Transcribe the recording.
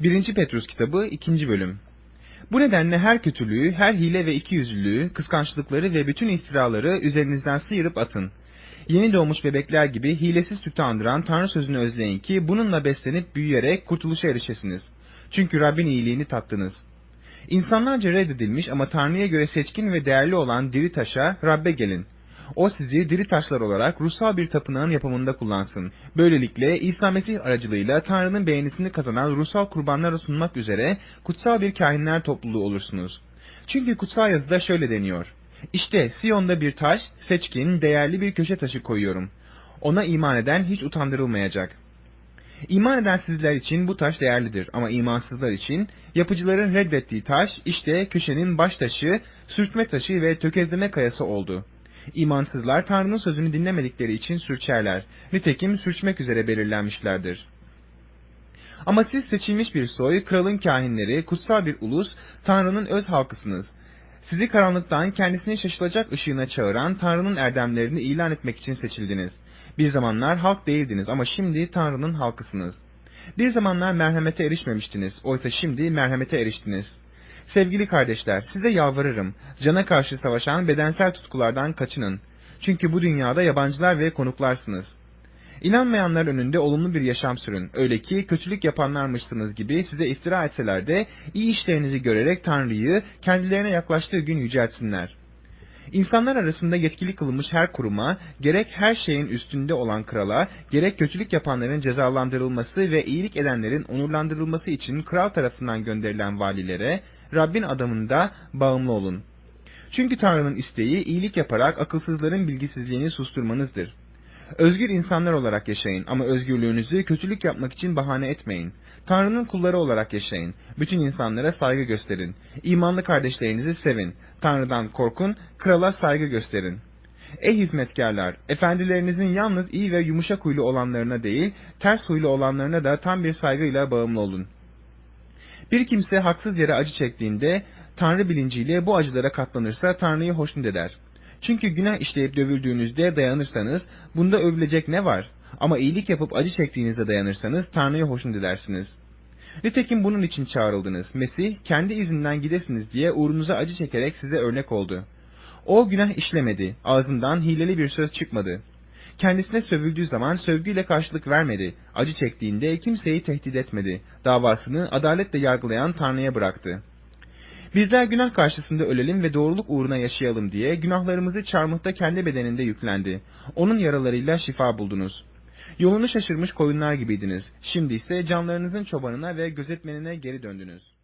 1. Petrus kitabı 2. bölüm. Bu nedenle her kötülüğü, her hile ve ikiyüzlülüğü, kıskançlıkları ve bütün iftiraları üzerinizden sıyırıp atın. Yeni doğmuş bebekler gibi hilesiz sütü andıran Tanrı sözünü özleyin ki bununla beslenip büyüyerek kurtuluşa erişesiniz. Çünkü Rabbin iyiliğini tattınız. İnsanlarca reddedilmiş ama Tanrı'ya göre seçkin ve değerli olan diri taşa Rabbe gelin. O sizi diri taşlar olarak ruhsal bir tapınağın yapımında kullansın. Böylelikle İsa Mesih aracılığıyla Tanrı'nın beğenisini kazanan ruhsal kurbanlara sunmak üzere kutsal bir kahinler topluluğu olursunuz. Çünkü kutsal yazıda şöyle deniyor. İşte Siyon'da bir taş, seçkin, değerli bir köşe taşı koyuyorum. Ona iman eden hiç utandırılmayacak. İman eden sizler için bu taş değerlidir ama imansızlar için yapıcıların reddettiği taş işte köşenin baş taşı, sürtme taşı ve tökezleme kayası oldu. İmansızlar Tanrı'nın sözünü dinlemedikleri için sürçerler. Nitekim sürçmek üzere belirlenmişlerdir. Ama siz seçilmiş bir soy, kralın kahinleri, kutsal bir ulus, Tanrı'nın öz halkısınız. Sizi karanlıktan kendisinin şaşılacak ışığına çağıran Tanrı'nın erdemlerini ilan etmek için seçildiniz. Bir zamanlar halk değildiniz ama şimdi Tanrı'nın halkısınız. Bir zamanlar merhamete erişmemiştiniz, oysa şimdi merhamete eriştiniz. Sevgili kardeşler, size yalvarırım, cana karşı savaşan bedensel tutkulardan kaçının. Çünkü bu dünyada yabancılar ve konuklarsınız. İnanmayanlar önünde olumlu bir yaşam sürün. Öyle ki kötülük yapanlarmışsınız gibi size iftira etseler de iyi işlerinizi görerek Tanrı'yı kendilerine yaklaştığı gün yüceltsinler. İnsanlar arasında yetkili kılınmış her kuruma, gerek her şeyin üstünde olan krala, gerek kötülük yapanların cezalandırılması ve iyilik edenlerin onurlandırılması için kral tarafından gönderilen valilere, Rabbin adamında bağımlı olun. Çünkü Tanrı'nın isteği iyilik yaparak akılsızların bilgisizliğini susturmanızdır. Özgür insanlar olarak yaşayın ama özgürlüğünüzü kötülük yapmak için bahane etmeyin. Tanrı'nın kulları olarak yaşayın. Bütün insanlara saygı gösterin. İmanlı kardeşlerinizi sevin. Tanrı'dan korkun, krala saygı gösterin. Ey hizmetkarlar, efendilerinizin yalnız iyi ve yumuşak huylu olanlarına değil, ters huylu olanlarına da tam bir saygıyla bağımlı olun. Bir kimse haksız yere acı çektiğinde, Tanrı bilinciyle bu acılara katlanırsa Tanrı'yı hoşnut eder. Çünkü günah işleyip dövüldüğünüzde dayanırsanız, bunda övülecek ne var? Ama iyilik yapıp acı çektiğinizde dayanırsanız Tanrı'yı hoşnut edersiniz. Nitekim bunun için çağrıldınız. Mesih, kendi izinden gidesiniz diye uğrunuza acı çekerek size örnek oldu. O günah işlemedi, ağzından hileli bir söz çıkmadı. Kendisine sövüldüğü zaman sövgüyle karşılık vermedi. Acı çektiğinde kimseyi tehdit etmedi. Davasını adaletle yargılayan Tanrı'ya bıraktı. Bizler günah karşısında ölelim ve doğruluk uğruna yaşayalım diye günahlarımızı çarmıhta kendi bedeninde yüklendi. Onun yaralarıyla şifa buldunuz. Yolunu şaşırmış koyunlar gibiydiniz. Şimdi ise canlarınızın çobanına ve gözetmenine geri döndünüz.